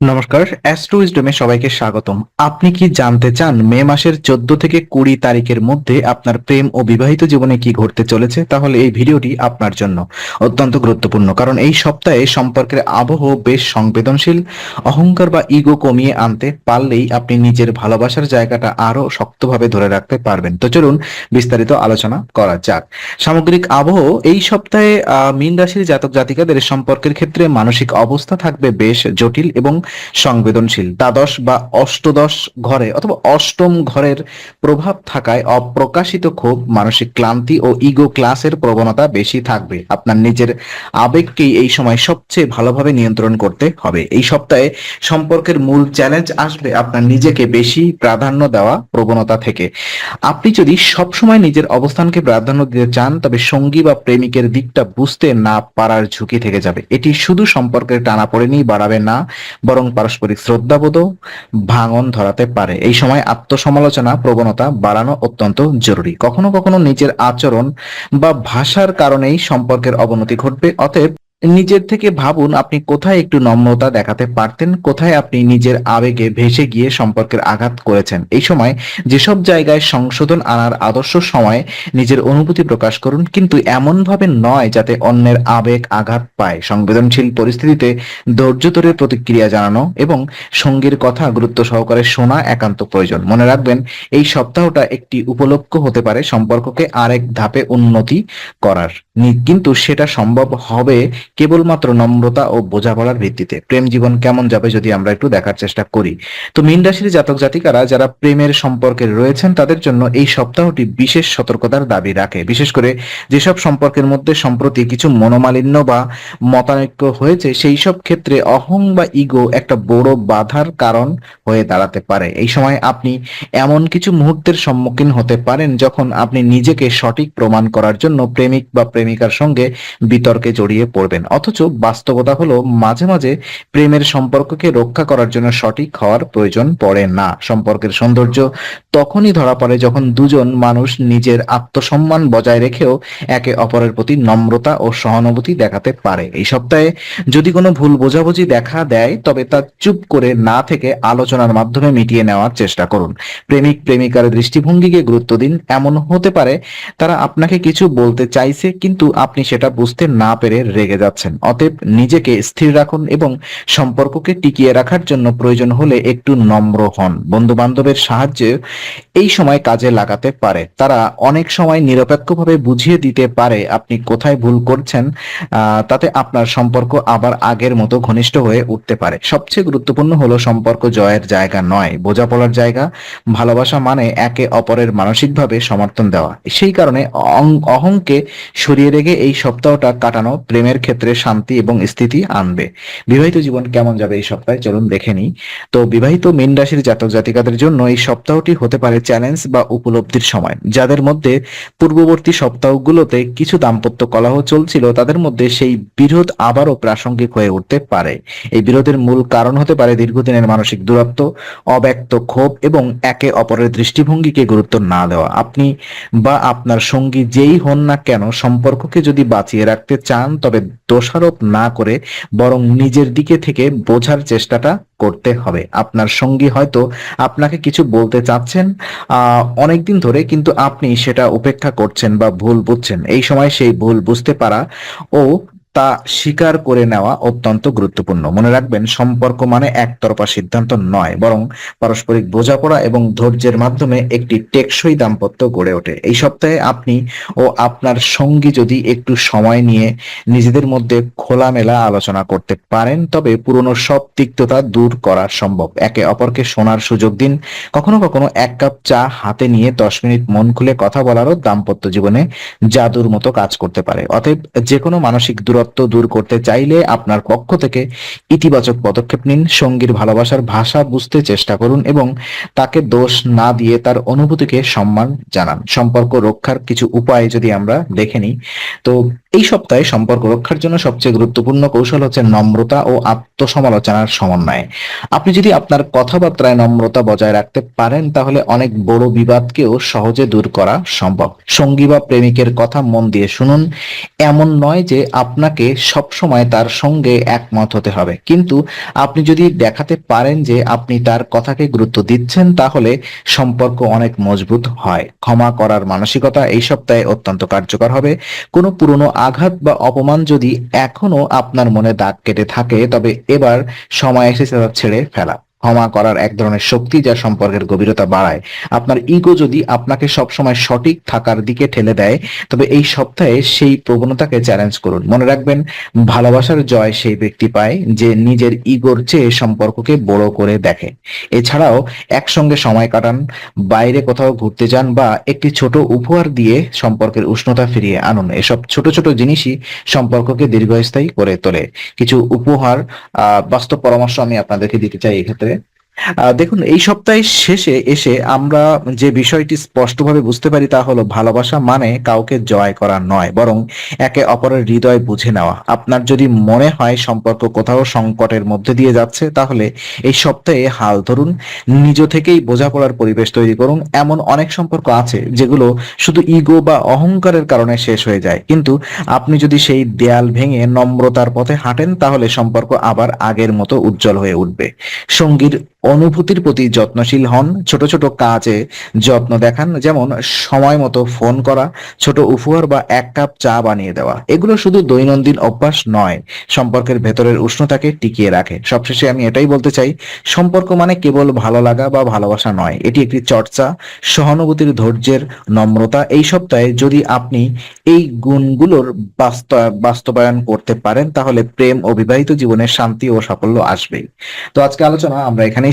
নমস্কার অ্যাস্ট্রোইজডমে সবাইকে স্বাগতম। আপনি কি জানতে চান মে মাসের চোদ্দ থেকে কুড়ি তারিখের মধ্যে আপনার প্রেম ও বিবাহিত জীবনে কি ঘটতে চলেছে? তাহলে এই ভিডিওটি আপনার জন্য অত্যন্ত গুরুত্বপূর্ণ, কারণ এই সপ্তাহে সম্পর্কের আবহ বেশ সংবেদনশীল। অহংকার বা ইগো কমিয়ে আনতে পারলেই আপনি নিজের ভালোবাসার জায়গাটা আরও শক্তভাবে ধরে রাখতে পারবেন। তো চলুন বিস্তারিত আলোচনা করা যাক। সামগ্রিক আবহ, এই সপ্তাহে মীন রাশির জাতক জাতিকাদের সম্পর্কের ক্ষেত্রে মানসিক অবস্থা থাকবে বেশ জটিল এবং সংবেদনশীল। দ্বাদশ বা অষ্টদশ ঘরে অথবা অষ্টম ঘরের প্রভাব থাকায় অপ্রকাশিত ক্ষোভ, মানসিক ক্লান্তি ও ইগো ক্লাসের প্রবণতা বেশি থাকবে। আপনার নিজের আবেগকেই এই সময় সবচেয়ে ভালোভাবে নিয়ন্ত্রণ করতে হবে। এই সপ্তাহে সম্পর্কের মূল চ্যালেঞ্জ আসবে আপনার নিজেকে বেশি প্রাধান্য দেওয়া প্রবণতা থেকে। আপনি যদি সবসময় নিজের অবস্থানকে প্রাধান্য দিতে চান, তবে সঙ্গী বা প্রেমিকের দিকটা বুঝতে না পারার ঝুঁকি থেকে যাবে। এটি শুধু সম্পর্কের পড়েনি বাড়াবে না, বরং পারস্পরিক শ্রদ্ধাবোধও ভাঙন ধরাতে পারে। এই সময় আত্মসমালোচনা, প্রবণতা বাড়ানো অত্যন্ত জরুরি। কখনো কখনো নিজের আচরণ বা ভাষার কারণেই সম্পর্কের অবনতি ঘটবে, অতএব নিজের থেকে ভাবুন আপনি কোথায় একটু নম্রতা দেখাতে পারতেন, কোথায় আপনি নিজের আবেগে ভেসে গিয়ে সম্পর্কের আঘাত করেছেন। এই সময় যেসব জায়গায় সংশোধন আনার আদর্শ সময়, নিজের অনুভূতি প্রকাশ করুন, কিন্তু এমনভাবে নয় যাতে অন্যের আবেগ আঘাত পায়। সংবেদনশীল পরিস্থিতিতে ধৈর্য ধরে প্রতিক্রিয়া জানানো এবং সঙ্গীর কথা গুরুত্ব সহকারে শোনা একান্ত প্রয়োজন। মনে রাখবেন, এই সপ্তাহটা একটি উপলক্ষ হতে পারে সম্পর্ককে আরেক ধাপে উন্নতি করার। কিন্তু সেটা সম্ভব হবে কেবলমাত্র নম্রতা ও বোঝাপড়ার ভিত্তিতে। প্রেম জীবন কেমন যাবে যদি আমরা একটু দেখার চেষ্টা করি। তো মীন রাশির জাতক জাতিকারা যারা প্রেমের সম্পর্কে রয়েছেন, তাদের জন্য এই সপ্তাহটি বিশেষ সতর্কতার দাবি রাখে। বিশেষ করে যেসব সম্পর্কের মধ্যে সম্প্রতি কিছু মনোমালিন্য বা মতানৈক্য হয়েছে সেই সব ক্ষেত্রে অহং বা ইগো একটা বড় বাধার কারণ হয়ে দাঁড়াতে পারে। এই সময় আপনি এমন কিছু মুহূর্তের সম্মুখীন হতে পারেন যখন আপনি নিজেকে সঠিক প্রমাণ করার জন্য প্রেমিক বা প্রেমিকার সঙ্গে বিতর্কে জড়িয়ে পড়বেন। অথচ বাস্তবতা হলো মাঝে মাঝে প্রেমের সম্পর্ককে রক্ষা করার জন্য সঠিক হওয়ার প্রয়োজন পড়ে না। সম্পর্কের সৌন্দর্য তখনই ধরা পড়ে যখন দুজন মানুষ নিজের আত্মসম্মান বজায় রেখেও একে অপরের প্রতি নম্রতা ও সহানুভূতি দেখাতে পারে। এই সপ্তাহে যদি কোনো ভুল বোঝাবুঝি দেখা দেয়, তবে তা চুপ করে না থেকে আলোচনার মাধ্যমে মিটিয়ে নেওয়ার চেষ্টা করুন। প্রেমিক প্রেমিকার দৃষ্টিভঙ্গিকে গুরুত্ব দিন। এমন হতে পারে তারা আপনাকে কিছু বলতে চাইছে, কিন্তু আপনি সেটা বুঝতে না পেরে রেগে যাচ্ছেন। অতএব নিজেকে স্থির রাখুন এবং সম্পর্ককে টিকিয়ে রাখার জন্য প্রয়োজন হলে একটু নম্র হন। বন্ধু বান্ধবের সাহায্যে এই সময় কাজে লাগাতে পারে। তারা অনেক সময় নিরপেক্ষভাবে বুঝিয়ে দিতে পারে আপনি কোথায় ভুল করছেন তাতে আপনার সম্পর্ক আবার আগের মতো ঘনিষ্ঠ হয়ে উঠতে পারে। সবচেয়ে গুরুত্বপূর্ণ হলো সম্পর্ক জয়ের জায়গা নয়। বোঝাপড়ার জায়গা, ভালোবাসা মানে একে অপরের মানসিকভাবে সমর্থন দেওয়া। সেই কারণে অহংকে সরিয়ে রেখে এই সপ্তাহটা কাটানো প্রেমের ক্ষেত্রে শান্তি এবং স্থিতি আনবে। বিবাহিত জীবন কেমন যাবে এই সপ্তাহে? চলুন দেখে নিই। তো বিবাহিত মীন রাশির জাতক জাতিকাদের জন্য এই সপ্তাহটি হতে পারে চ্যালেঞ্জ বা উপলব্ধির সময়। যাদের মধ্যে পূর্ববর্তী সপ্তাহগুলোতে কিছু দাম্পত্য কলহ চলছিল, তাদের মধ্যে সেই বিরোধ আবারও প্রাসঙ্গিক হয়ে উঠতে পারে। এই বিরোধের মূল কারণ হতে পারে দীর্ঘদিনের মানসিক দূরত্ব, অব্যক্ত ক্ষোভ এবং একে অপরের দৃষ্টিভঙ্গিকে গুরুত্ব না দেওয়া। আপনি বা আপনার সঙ্গী যেই হন না কেন, সম্পর্ককে যদি বাঁচিয়ে রাখতে চান, তবে দোষারোপ না করে বরং নিজের দিকে থেকে বোঝার চেষ্টাটা করতে হবে। আপনার সঙ্গী হয়তো আপনাকে কিছু বলতে চাচ্ছেন অনেকদিন ধরে কিন্তু আপনি সেটা উপেক্ষা করছেন বা ভুল বুঝছেন। এই সময় সেই ভুল বুঝতে পারা ও তা স্বীকার করে নেওয়া অত্যন্ত গুরুত্বপূর্ণ। মনে রাখবেন, সম্পর্ক মানে একতরফা সিদ্ধান্ত নয়, বরং পারস্পরিক বোঝাপড়া এবং ধৈর্যের মাধ্যমে একটি টেকসই দাম্পত্য গড়ে ওঠে। এই সপ্তাহে আপনি ও আপনার সঙ্গী যদি একটু সময় নিয়ে নিজেদের মধ্যে খোলামেলা আলোচনা করতে পারেন, তবে পুরনো সব তিক্ততা দূর করা সম্ভব। একে অপরকে শোনার সুযোগ দিন। কখনো কখনো এক কাপ চা হাতে নিয়ে দশ মিনিট মন খুলে কথা বলারও দাম্পত্য জীবনে জাদুর মতো কাজ করতে পারে। অতএব যে কোনো মানসিক দূরত্ব দূর করতে চাইলে আপনার পক্ষ থেকে ইতিবাচক পদক্ষেপ নিন, সঙ্গীর ভালোবাসার ভাষা বুঝতে চেষ্টা করুন এবং তাকে দোষ না দিয়ে তার অনুভূতিকে সম্মান জানান। সম্পর্ক রক্ষার কিছু উপায় যদি আমরা দেখে নিই, তো এই সপ্তাহে সম্পর্ক রক্ষার জন্য সবচেয়ে গুরুত্বপূর্ণ কৌশল হচ্ছে নম্রতা ও আত্মসমালোচনার সমন্বয়। আপনি যদি আপনার কথাবার্তায় নম্রতা বজায় রাখতে পারেন, তাহলে অনেক বড় বিবাদকেও সহজে দূর করা সম্ভব। সঙ্গী বা প্রেমিকের কথা মন দিয়ে শুনুন। এমন নয় যে আপনাকে আপনাকে সবসময় তার সঙ্গে একমত হতে হবে। কিন্তু আপনি যদি দেখাতে পারেন যে আপনি তার কথাকে গুরুত্ব দিচ্ছেন, তাহলে সম্পর্ক অনেক মজবুত হয়। ক্ষমা করার মানসিকতা এই সপ্তাহে অত্যন্ত কার্যকর হবে। কোনো পুরনো আঘাত বা অপমান যদি এখনও আপনার মনে দাগ কেটে থাকে, তবে এবার সময় এসেছে তা ছেড়ে ফেলা। ক্ষমা করার এক ধরনের শক্তি যা সম্পর্কের গভীরতা বাড়ায়। আপনার ইগো যদি আপনাকে সবসময় সঠিক থাকার দিকে ঠেলে দেয়, তবে এই সপ্তাহে সেই প্রবণতাকে চ্যালেঞ্জ করুন। মনে রাখবেন, ভালোবাসার জয় সেই ব্যক্তি পায় যে নিজের ইগোর চেয়ে সম্পর্ককে বড় করে দেখে। এছাড়াও একসঙ্গে সময় কাটান, বাইরে কোথাও ঘুরতে যান বা একটি ছোট উপহার দিয়ে সম্পর্কের উষ্ণতা ফিরিয়ে আনুন। এসব ছোট ছোট জিনিসই সম্পর্ককে দীর্ঘস্থায়ী করে তোলে। কিছু উপহার, আহ, বাস্তব পরামর্শ আমি আপনাদেরকে দিতে চাই এক্ষেত্রে। দেখুন, এই সপ্তাহের শেষে এসে আমরা যে বিষয়টি স্পষ্টভাবে বুঝতে পারি তা হলো ভালোবাসা মানে কাউকে জয় করা নয়, বরং একে অপরের হৃদয় বুঝে নেওয়া। আপনার যদি মনে হয় সম্পর্ক কোথাও সংকটের মধ্যে দিয়ে যাচ্ছে, তাহলে এই সপ্তাহে হাল ধরুন, নিজ থেকেই বোঝাপড়ার পরিবেশ তৈরি করুন। এমন অনেক সম্পর্ক আছে যেগুলো শুধু ইগো বা অহংকারের কারণে শেষ হয়ে যায়। কিন্তু আপনি যদি সেই দেয়াল ভেঙে নম্রতার পথে হাঁটেন, তাহলে সম্পর্ক আবার আগের মতো উজ্জ্বল হয়ে উঠবে। সঙ্গীর অনুভূতির প্রতি যত্নশীল হন। ছোট ছোট কাজে যত্ন দেখান, যেমন সময় মতো ফোন করা, ছোট উপহার বা এক কাপ চা বানিয়ে দেওয়া। এগুলো শুধু দৈনন্দিন অভ্যাস নয়, সম্পর্কের ভেতরের উষ্ণতাকে টিকিয়ে রাখে। সবশেষে আমি এটাই বলতে চাই, সম্পর্ক মানে কেবল ভালো লাগা বা ভালোবাসা নয়, এটি একটি চর্চা, সহানুভূতির ধৈর্যের নম্রতা। এই সপ্তাহে যদি আপনি এই গুণগুলোর বাস্তব- বাস্তবায়ন করতে পারেন, তাহলে প্রেম, অবিবাহিত বিবাহিত জীবনে শান্তি ও সাফল্য আসবেই। তো আজকে আলোচনা আমরা এখানেই